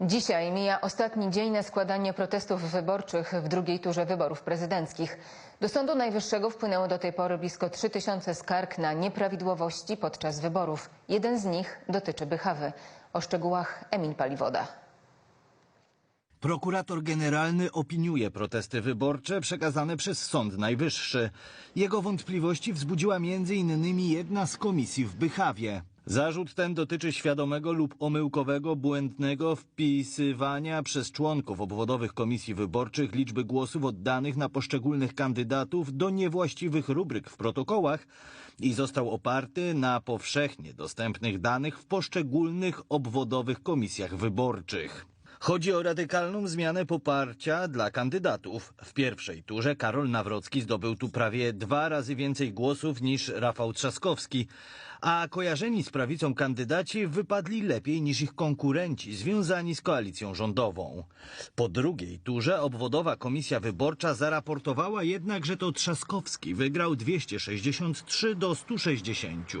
Dzisiaj mija ostatni dzień na składanie protestów wyborczych w drugiej turze wyborów prezydenckich. Do Sądu Najwyższego wpłynęło do tej pory blisko 3000 skarg na nieprawidłowości podczas wyborów. Jeden z nich dotyczy Bychawy. O szczegółach Emil Paliwoda. Prokurator generalny opiniuje protesty wyborcze przekazane przez Sąd Najwyższy. Jego wątpliwości wzbudziła m.in. jedna z komisji w Bychawie. Zarzut ten dotyczy świadomego lub omyłkowego, błędnego wpisywania przez członków obwodowych komisji wyborczych liczby głosów oddanych na poszczególnych kandydatów do niewłaściwych rubryk w protokołach i został oparty na powszechnie dostępnych danych w poszczególnych obwodowych komisjach wyborczych. Chodzi o radykalną zmianę poparcia dla kandydatów. W pierwszej turze Karol Nawrocki zdobył tu prawie dwa razy więcej głosów niż Rafał Trzaskowski, a kojarzeni z prawicą kandydaci wypadli lepiej niż ich konkurenci związani z koalicją rządową. Po drugiej turze obwodowa komisja wyborcza zaraportowała jednak, że to Trzaskowski wygrał 263 do 160.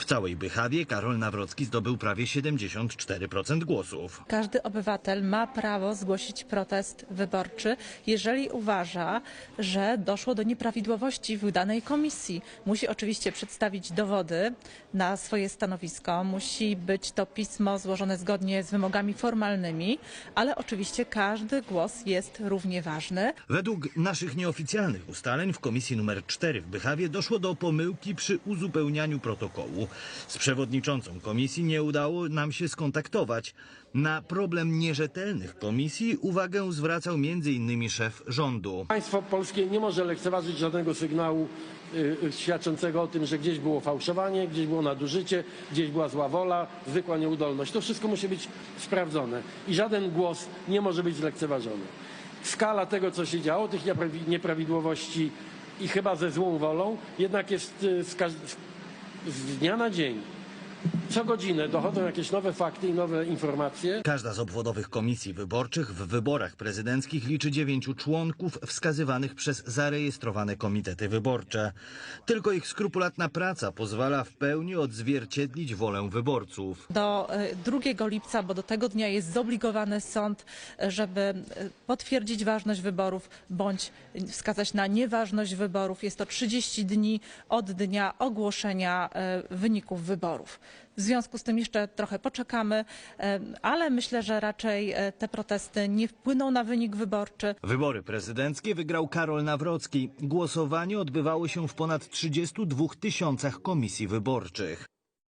W całej Bychawie Karol Nawrocki zdobył prawie 74% głosów. Każdy obywatel ma prawo zgłosić protest wyborczy, jeżeli uważa, że doszło do nieprawidłowości w danej komisji. Musi oczywiście przedstawić dowody na swoje stanowisko, musi być to pismo złożone zgodnie z wymogami formalnymi, ale oczywiście każdy głos jest równie ważny. Według naszych nieoficjalnych ustaleń w komisji numer 4 w Bychawie doszło do pomyłki przy uzupełnianiu protokołu. Z przewodniczącą komisji nie udało nam się skontaktować. Na problem nierzetelnych komisji uwagę zwracał m.in. szef rządu. Państwo polskie nie może lekceważyć żadnego sygnału y, y, świadczącego o tym, że gdzieś było fałszowanie, gdzieś było nadużycie, gdzieś była zła wola, zwykła nieudolność. To wszystko musi być sprawdzone i żaden głos nie może być zlekceważony. Skala tego, co się działo, tych nieprawi- nieprawidłowości i chyba ze złą wolą, jednak jest y, z, z dnia na dzień. Co godzinę dochodzą jakieś nowe fakty i nowe informacje. Każda z obwodowych komisji wyborczych w wyborach prezydenckich liczy dziewięciu członków wskazywanych przez zarejestrowane komitety wyborcze. Tylko ich skrupulatna praca pozwala w pełni odzwierciedlić wolę wyborców. Do e, 2 lipca, bo do tego dnia jest zobligowany sąd, e, żeby e, potwierdzić ważność wyborów bądź wskazać na nieważność wyborów. Jest to 30 dni od dnia ogłoszenia e, wyników wyborów. W związku z tym jeszcze trochę poczekamy, e, ale myślę, że raczej e, te protesty nie wpłyną na wynik wyborczy. Wybory prezydenckie wygrał Karol Nawrocki. Głosowanie odbywało się w ponad 32 tysiącach komisji wyborczych.